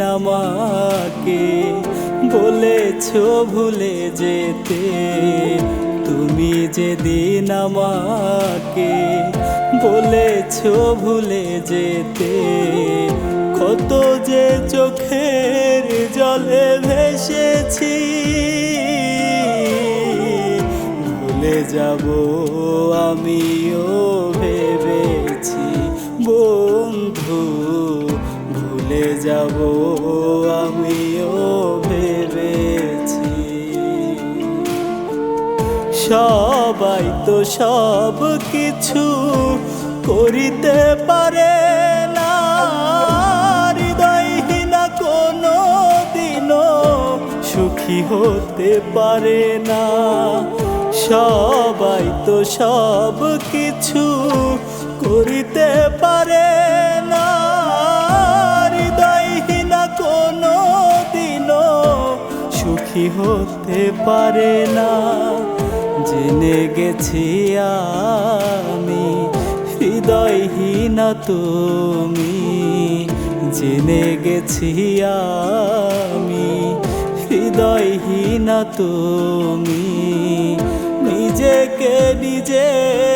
আমাকে বলেছ ভুলে যেতে। তুমি যেদিন আমাকে বলেছ ভুলে যেতে। কত যে চোখের জলে ভেসেছি, ভুলে যাব আমিও ভেবেছি। বন্ধু, ভুলে যাব সবাই তো সব কিছু করিতে পারে না। কোনো দিনও সুখী হতে পারে না। সবাই তো সব কিছু করিতে পারে না। কোনো দিনও সুখী হতে পারে না। জেনে গেছি আমি হৃদয়হীনা তুমি। জেনে গেছি আমি হৃদয়হীনা তুমি। নিজেকে নিজেই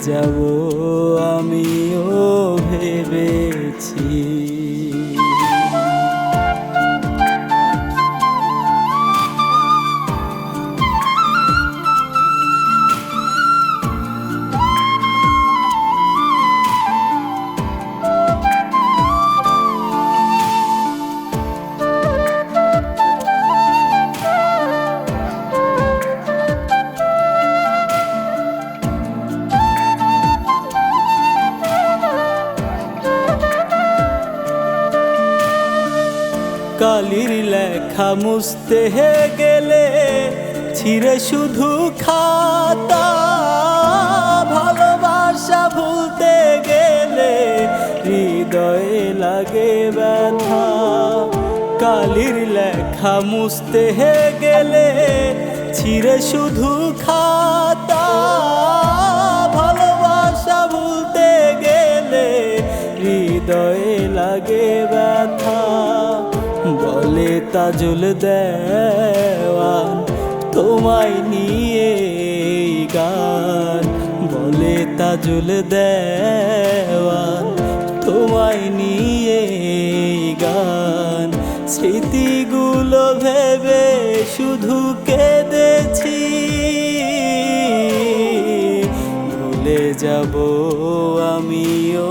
যাব আমিও ভেবেছি কালির লেখা হে গেলে ছিঁড়ে শুধু খাতা। ভালোবাসা ভুলতে গেলে হৃদয়ে লাগে ব্যথা। কালির লেখা হে গেলে ছিঁড়ে শুধু খাতা। তাজুল দেওয়ান, তোমায় নিয়ে গান। বলে তাজুল দেওয়ান, তোমায় নিয়ে গান। স্মৃতিগুলো ভেবে শুধু কেঁদেছি। ভুলে যাব আমিও